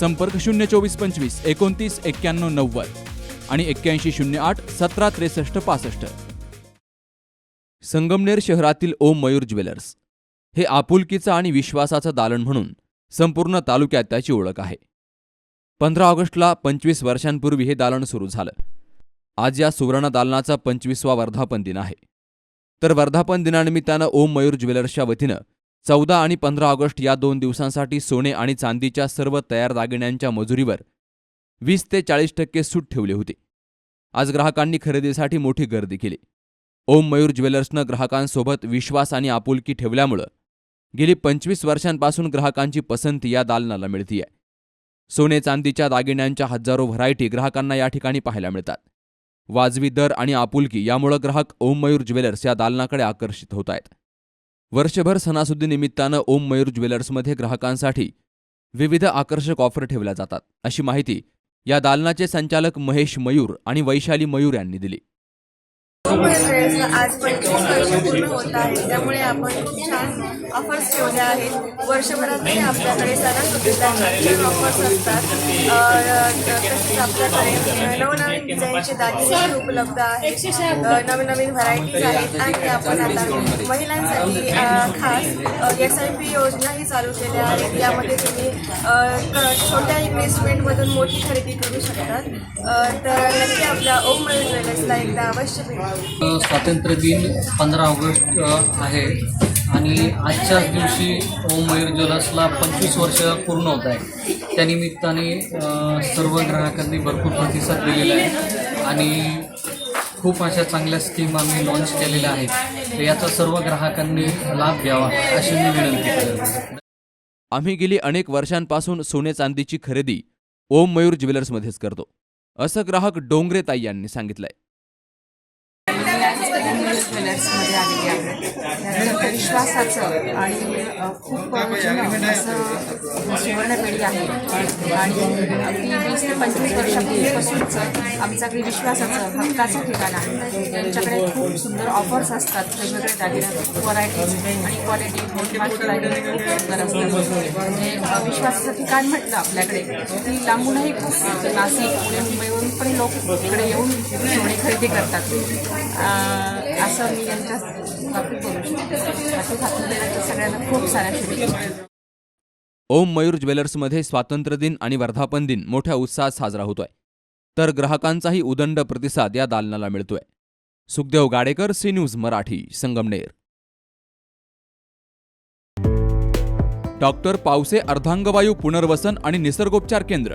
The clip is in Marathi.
संपर्क शून्य चोवीस पंचवीस एकोणतीस एक्क्याण्णव नव्वद आणि एक्क्याऐंशी शून्य आठ सतरा त्रेसष्ट पासष्ट. संगमनेर शहरातील ओम मयूर ज्वेलर्स हे आपुलकीचं आणि विश्वासाचं दालन म्हणून संपूर्ण तालुक्यात त्याची ओळख आहे. पंधरा ऑगस्टला पंचवीस वर्षांपूर्वी हे दालन सुरू झालं. आज या सुवर्ण दालनाचा पंचवीसवा वर्धापन दिन आहे. तर वर्धापन दिनानिमित्तानं ओम मयूर ज्वेलर्सच्या वतीनं चौदा आणि पंधरा ऑगस्ट या दोन दिवसांसाठी सोने आणि चांदीच्या सर्व तयार दागिन्यांच्या मजुरीवर वीस ते चाळीस टक्के सूट ठेवली होती. आज ग्राहकांनी खरेदीसाठी मोठी गर्दी केली. ओम मयूर ज्वेलर्सनं ग्राहकांसोबत विश्वास आणि आपुलकी ठेवल्यामुळं गेली पंचवीस वर्षांपासून ग्राहकांची पसंती या दालनाला मिळतीये. सोने चांदीच्या दागिन्यांच्या हजारो व्हरायटी ग्राहकांना या ठिकाणी पाहायला मिळतात. वाजवी दर आणि आपुलकी यामुळं ग्राहक ओम मयूर ज्वेलर्स या दालनाकडे आकर्षित होत आहेत वर्षभर सणासुदीनिमित्तानं ओम मयूर ज्वेलर्समध्ये ग्राहकांसाठी विविध आकर्षक ऑफर ठेवल्या जातात अशी माहिती या दालनाचे संचालक महेश मयूर आणि वैशाली मयूर यांनी दिली. वेळेसला आज पंचवीस वर्ष पूर्ण होत आहे. त्यामुळे आपण खूप छान ऑफर्स ठेवल्या आहेत. वर्षभरातही आपल्याकडे सणासुदीला छान ऑफर्स असतात. तसेच आपल्याकडे नवनवीन डिझाईनचे दागिने उपलब्ध आहेत. नवनवीन नवीन नवीन व्हरायटीज आहेत. आणि आपण आता महिलांसाठी खास एस आय पी योजनाही चालू केल्या आहेत. यामध्ये तुम्ही क- छोट्या इन्व्हेस्टमेंटमधून मोठी खरेदी करू शकतात. तर नक्की आपल्या ओम ज्वेलर्सला एकदा अवश्य भेट स्वातंत्र्य दिन पंधरा ऑगस्ट आहे. आणि आजच्याच दिवशी ओम मयूर ज्वेलर्सला पंचवीस वर्ष पूर्ण होत आहे त्यानिमित्ताने सर्व ग्राहकांनी भरपूर प्रतिसाद दिलेला आहे. आणि खूप अशा चांगल्या स्कीम आम्ही लॉन्च केलेल्या आहेत. तर याचा सर्व ग्राहकांनी लाभ घ्यावा अशी मी विनंती करेन आम्ही गेली अनेक वर्षांपासून सोने चांदीची खरेदी ओम मयूर ज्वेलर्समध्येच करतो. असं ग्राहक डोंगरे ताई यांनी सांगितलंय. ज्वेलर्समध्ये आलेली आहे त्यांचं विश्वासाचं आणि खूप जुनं असं सुवर्णपेढी आहे. आणि अगदी वीस ते पंचवीस वर्षापूर्वीपासूनचं आमच्याकडे विश्वासाचं हक्काचं ठिकाण आहे. त्यांच्याकडे खूप सुंदर ऑफर्स असतात. वेगवेगळे दागिने व्हरायटीज आणि क्वालिटी मोठमोठी दागिने खूप सुंदर असतात. म्हणजे विश्वासाचं ठिकाण म्हटलं आपल्याकडे की लांबूनही खूप नाशिक पुणे मुंबईवरून पण लोक इकडे येऊन सोने खरेदी करतात असं मी यांच्या बाबतीत बोलू सगळ्यांना खूप साऱ्या शुभेच्छा. ओम मयूर ज्वेलर्समध्ये स्वातंत्र्य दिन आणि वर्धापन दिन मोठ्या उत्साहात साजरा होतोय. तर ग्राहकांचाही उदंड प्रतिसाद या दालनाला मिळतोय. Sukhdev Gadekar C news Marathi Sangamner. Doctor Pawse अर्धांगवायू पुनर्वसन आणि निसर्गोपचार केंद्र.